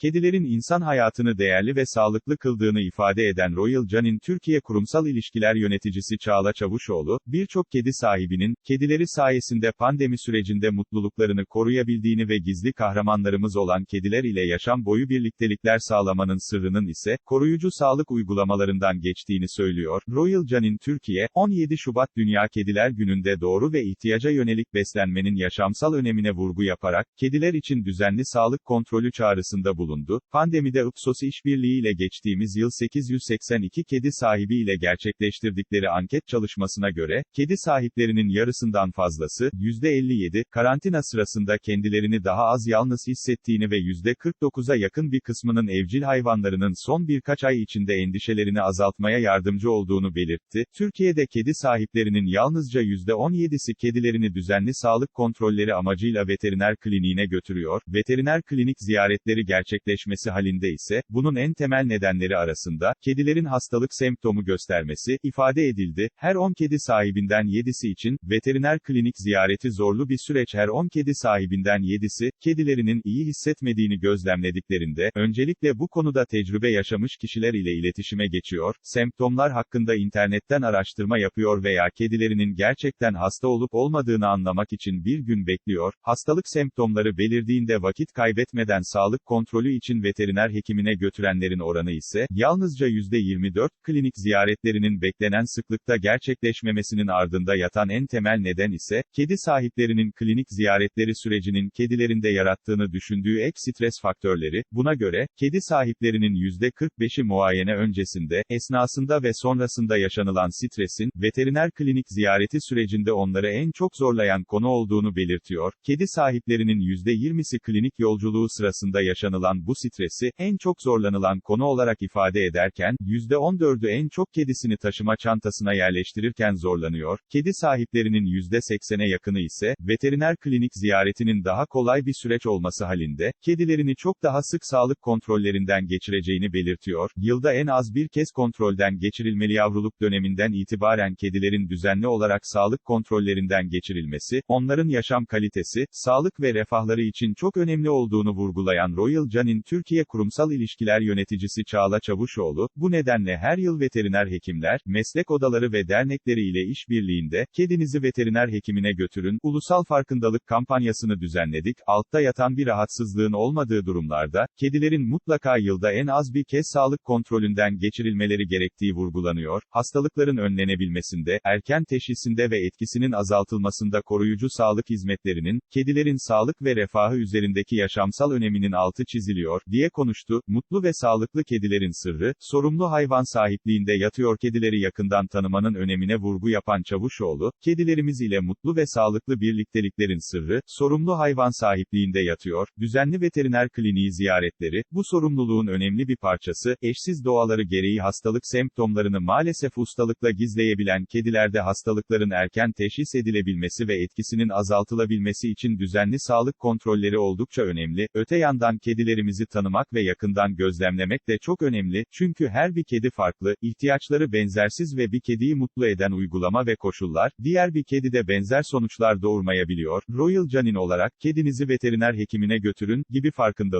kedilerin insan hayatını değerli ve sağlıklı kıldığını ifade eden Royal Canin Türkiye Kurumsal İlişkiler Yöneticisi Çağla Çavuşoğlu, birçok kedi sahibinin, kedileri sayesinde pandemi sürecinde mutluluklarını koruyabildiğini ve gizli kahramanlarımız olan kediler ile yaşam boyu birliktelikler sağlamanın sırrının ise, koruyucu sağlık uygulamalarından geçtiğini söylüyor. Royal Canin Türkiye, 17 Şubat Dünya Kediler Günü'nde doğru ve ihtiyaca yönelik beslenmenin yaşamsal önemine vurgu yaparak, kediler için düzenli sağlık kontrolü çağrısında bulundu. Pandemide Ipsos işbirliği ile geçtiğimiz yıl 882 kedi sahibi ile gerçekleştirdikleri anket çalışmasına göre, kedi sahiplerinin yarısından fazlası, %57, karantina sırasında kendilerini daha az yalnız hissettiğini ve %49'a yakın bir kısmının evcil hayvanlarının son birkaç ay içinde endişelerini azaltmaya yardımcı olduğunu belirtti. Türkiye'de kedi sahiplerinin yalnızca %17'si kedilerini düzenli sağlık kontrolleri amacıyla veteriner kliniğine götürüyor. Veteriner klinik ziyaretleri gerçekleşmesi halinde ise, bunun en temel nedenleri arasında, kedilerin hastalık semptomu göstermesi, ifade edildi. Her 10 kedi sahibinden 7'si için, veteriner klinik ziyareti zorlu bir süreç her 10 kedi sahibinden 7'si, kedilerinin iyi hissetmediğini gözlemlediklerinde, öncelikle bu konuda tecrübe yaşamış kişiler ile iletişime geçiyor, semptomlar hakkında internetten araştırma yapıyor veya kedilerinin gerçekten hasta olup olmadığını anlamak için bir gün bekliyor, hastalık semptomları belirdiğinde vakit kaybetmeden sağlık kontrolü için veteriner hekimine götürenlerin oranı ise, yalnızca %24, klinik ziyaretlerinin beklenen sıklıkta gerçekleşmemesinin ardında yatan en temel neden ise, kedi sahiplerinin klinik ziyaretleri sürecinin kedilerinde yarattığını düşündüğü ek stres faktörleri, buna göre, kedi sahiplerinin %45'i muayene öncesinde, esnasında ve sonrasında yaşanılan stresin, veteriner klinik ziyareti sürecinde onları en çok zorlayan konu olduğunu belirtiyor. Kedi sahiplerinin %20'si klinik yolculuğu sırasında yaşanılan bu stresi, en çok zorlanılan konu olarak ifade ederken, %14'ü en çok kedisini taşıma çantasına yerleştirirken zorlanıyor. Kedi sahiplerinin %80'e yakını ise, veteriner klinik ziyaretinin daha kolay bir süreç olması halinde, kedilerini çok daha sık sağlık kontrollerinden geçireceğini belirtiyor. Yılda en az bir kez kontrolden geçirilmeli yavruluk döneminden itibaren kedilerin düzenli olarak sağlık kontrollerinden geçirilmesi, onların yaşam kalitesi, sağlık ve refahları için çok önemli olduğunu vurgulayan Royal Canin Türkiye Kurumsal İlişkiler Yöneticisi Çağla Çavuşoğlu, bu nedenle her yıl veteriner hekimler, meslek odaları ve dernekleri ile işbirliğinde, kedinizi veteriner hekimine götürün, ulusal farkındalık kampanyasını düzenledik, altta yatan bir rahatsızlığın olmadığı durumlarda, kedilerin mutlaka yılda en az bir kez sağlık kontrolünden geçirilmeleri gerektiği vurgulanıyor, hastalıkların önlenebilmesinde, erken teşhisinde ve etkisinin azaltılmasında koruyucu sağlık hizmetlerinin, kedilerin sağlık ve refahı üzerindeki yaşamsal öneminin altı çiziliyor, diye konuştu, mutlu ve sağlıklı kedilerin sırrı, sorumlu hayvan sahipliğinde yatıyor kedileri yakından tanımanın önemine vurgu yapan Çavuşoğlu, kedilerimiz ile mutlu ve sağlıklı birlikteliklerin sırrı, sorumlu hayvan sahipliğinde yatıyor, düzenli veteriner kliniği ziyaretleri, bu sorumluluğun önemli bir parçası, eşsiz doğaları gereği hastalık semptomlarını maalesef ustalıkla gizleyebilen kedilerde hastalıkların erken teşhis edilebilmesi ve etkisinin azaltılabilmesi için düzenli sağlık kontrolleri oldukça önemli, öte yandan kedilerimizi tanımak ve yakından gözlemlemek de çok önemli, çünkü her bir kedi farklı, ihtiyaçları benzersiz ve bir kediyi mutlu eden uygulama ve koşullar, diğer bir kedide benzer sonuçlar doğurmayabiliyor. Royal Canin olarak, kedinizi veteriner hekimine götürün, gibi farkındalık.